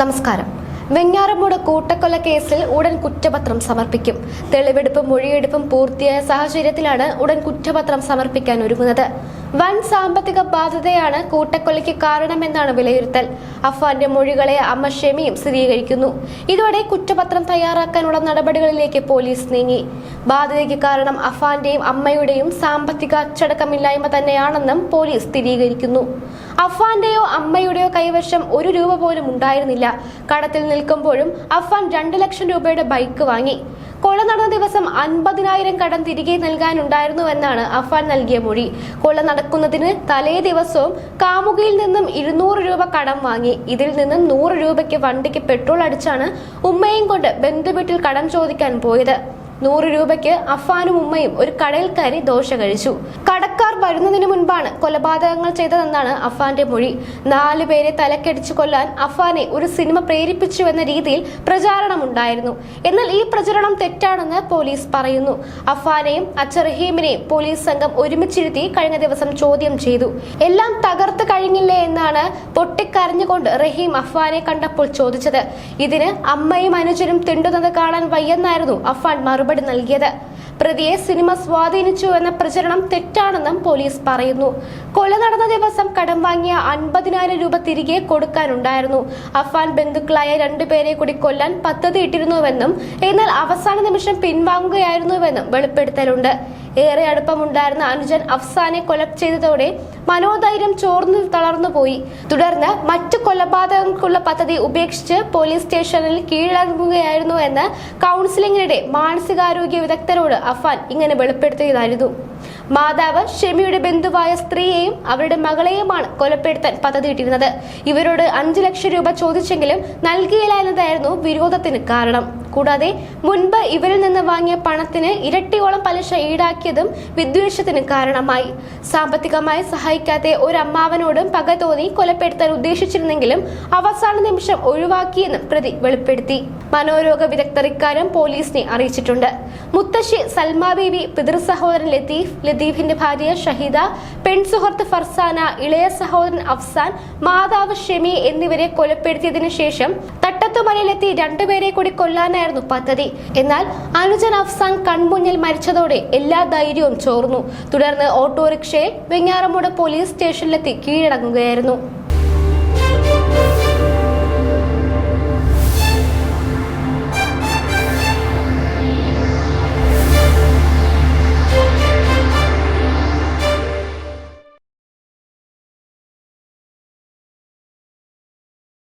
നമസ്കാരം. വെഞ്ഞാറമൂട് കൂട്ടക്കൊല കേസിൽ ഉടൻ കുറ്റപത്രം സമർപ്പിക്കും. തെളിവെടുപ്പും മൊഴിയെടുപ്പും പൂർത്തിയായ സാഹചര്യത്തിലാണ് ഉടൻ കുറ്റപത്രം സമർപ്പിക്കാൻ ഒരുങ്ങുന്നത്. വൻ സാമ്പത്തിക ബാധ്യതയാണ് കൂട്ടക്കൊലയ്ക്ക് കാരണമെന്നാണ് വിലയിരുത്തൽ. അഫ്വാന്റെ മൊഴികളെ അമ്മ ഷെമിയും സ്ഥിരീകരിക്കുന്നു. ഇതോടെ കുറ്റപത്രം തയ്യാറാക്കാനുള്ള നടപടികളിലേക്ക് പോലീസ് നീങ്ങി. ബാധ്യതയ്ക്ക് കാരണം അഫ്വാന്റെയും അമ്മയുടെയും സാമ്പത്തിക അച്ചടക്കമില്ലായ്മ തന്നെയാണെന്നും പോലീസ് സ്ഥിരീകരിക്കുന്നു. അഫ്വാന്റെയോ അമ്മയുടെയോ കൈവശം ഒരു രൂപ പോലും ഉണ്ടായിരുന്നില്ല. കടത്തിൽ നിൽക്കുമ്പോഴും അഫ്വാൻ രണ്ട് ലക്ഷം രൂപയുടെ ബൈക്ക് വാങ്ങി. കൊള്ള നടന്ന ദിവസം അൻപതിനായിരം കടം തിരികെ നൽകാനുണ്ടായിരുന്നുവെന്നാണ് അഫാൻ നൽകിയ മൊഴി. കൊള്ള നടക്കുന്നതിന് തലേ ദിവസവും കാമുകയിൽ നിന്നും ഇരുന്നൂറ് രൂപ കടം വാങ്ങി ഇതിൽ നിന്നും നൂറ് രൂപയ്ക്ക് വണ്ടിക്ക് പെട്രോൾ അടിച്ചാണ് ഉമ്മയും കൊണ്ട് ബന്ധുവീട്ടിൽ കടം ചോദിക്കാൻ പോയത്. നൂറ് രൂപയ്ക്ക് അഫാനും ഉമ്മയും ഒരു കടയിൽ ദോശ കഴിച്ചു. കടക്കാർ വരുന്നതിന് മുൻപാണ് കൊലപാതകങ്ങൾ ചെയ്തതെന്നാണ് അഫാന്റെ മൊഴി. നാലു പേരെ തലക്കടിച്ചു കൊല്ലാൻ അഫാനെ ഒരു സിനിമ പ്രേരിപ്പിച്ചു എന്ന രീതിയിൽ പ്രചാരണമുണ്ടായിരുന്നു. എന്നാൽ ഈ പ്രചരണം തെറ്റാണെന്ന് പോലീസ് പറയുന്നു. അഫാനെയും അച്ചറഹീമിനെയും പോലീസ് സംഘം ഒരുമിച്ചിരുത്തി കഴിഞ്ഞ ദിവസം ചോദ്യം ചെയ്തു. എല്ലാം തകർത്ത് കഴിഞ്ഞില്ലേ എന്നാണ് പൊട്ടിക്കരഞ്ഞുകൊണ്ട് റഹീം അഫ്വാനെ കണ്ടപ്പോൾ ചോദിച്ചത്. ഇതിന് അമ്മയും അനുജനും തിണ്ടുന്നത് കാണാൻ വയ്യെന്നായിരുന്നു അഫാൻ മറുപടി നൽകിയത്. പ്രതിയെ സിനിമ സ്വാധീനിച്ചു എന്ന പ്രചരണം തെറ്റാണെന്നും പോലീസ് പറയുന്നു. കൊല നടന്ന ദിവസം കടം വാങ്ങിയ അൻപതിനായിരം രൂപ തിരികെ കൊടുക്കാനുണ്ടായിരുന്നു. അഫാൻ ബന്ധുക്കളായ രണ്ടുപേരെ കൂടി കൊല്ലാൻ പദ്ധതി ഇട്ടിരുന്നുവെന്നും എന്നാൽ അവസാന നിമിഷം പിൻവാങ്ങുകയായിരുന്നുവെന്നും വെളിപ്പെടുത്തലുണ്ട്. ഏറെ അടുപ്പമുണ്ടായിരുന്ന അനുജൻ അഫ്സാനെ കൊല ചെയ്തതോടെ മനോധൈര്യം ചോർന്നു പോയി. തുടർന്ന് മറ്റു കൊലപാതകങ്ങൾക്കുള്ള പദ്ധതി ഉപേക്ഷിച്ച് പോലീസ് സ്റ്റേഷനിൽ കീഴടങ്ങുകയായിരുന്നു എന്ന് കൗൺസിലിംഗിനിടെ മാനസികാരോഗ്യ വിദഗ്ധരോട് അഫാൻ ഇങ്ങനെ വെളിപ്പെടുത്തിയതായിരുന്നു. മാതാവ് ഷെമിയുടെ ബന്ധുവായ സ്ത്രീയെയും അവരുടെ മകളെയുമാണ് കൊലപ്പെടുത്താൻ പദ്ധതിയിട്ടിരുന്നത്. ഇവരോട് അഞ്ചു ലക്ഷം രൂപ ചോദിച്ചെങ്കിലും നൽകിയില്ല എന്നതായിരുന്നു വിരോധത്തിന് കാരണം. കൂടാതെ മുൻപ് ഇവരിൽ നിന്ന് വാങ്ങിയ പണത്തിന് ഇരട്ടിയോളം പലിശ ഈടാക്കിയതും വിദ്വേഷത്തിന് കാരണമായി. സാമ്പത്തികമായി സഹായിക്കാത്ത ഒരു അമ്മാവനോടും പക തോന്നി കൊലപ്പെടുത്താൻ ഉദ്ദേശിച്ചിരുന്നെങ്കിലും അവസാന നിമിഷം ഒഴിവാക്കിയെന്നും പ്രതി വെളിപ്പെടുത്തി. മനോരോഗ വിദഗ്ധർ ഇക്കാര്യം പോലീസിനെ അറിയിച്ചിട്ടുണ്ട്. മുത്തശ്ശി സൽമ ബീവി പിതൃ സഹോദരൻ ലതീഫ് ലതീഫിന്റെ ഭാര്യ ഷഹീദ പെൺസുഹൃത്ത് ഫർസാന ഇളയ സഹോദരൻ അഫ്സാൻ മാതാവ് ഷെമി എന്നിവരെ കൊലപ്പെടുത്തിയതിനു ശേഷം തട്ടത്തുമലയിലെത്തി രണ്ടുപേരെ കൂടി കൊല്ലാനായിരുന്നു പദ്ധതി. എന്നാൽ അനുജൻ അഫ്സാൻ കൺമുന്നിൽ മരിച്ചതോടെ എല്ലാ ധൈര്യവും ചോർന്നു. തുടർന്ന് ഓട്ടോറിക്ഷയിൽ വെഞ്ഞാറമൂട് പോലീസ് സ്റ്റേഷനിലെത്തി കീഴടങ്ങുകയായിരുന്നു.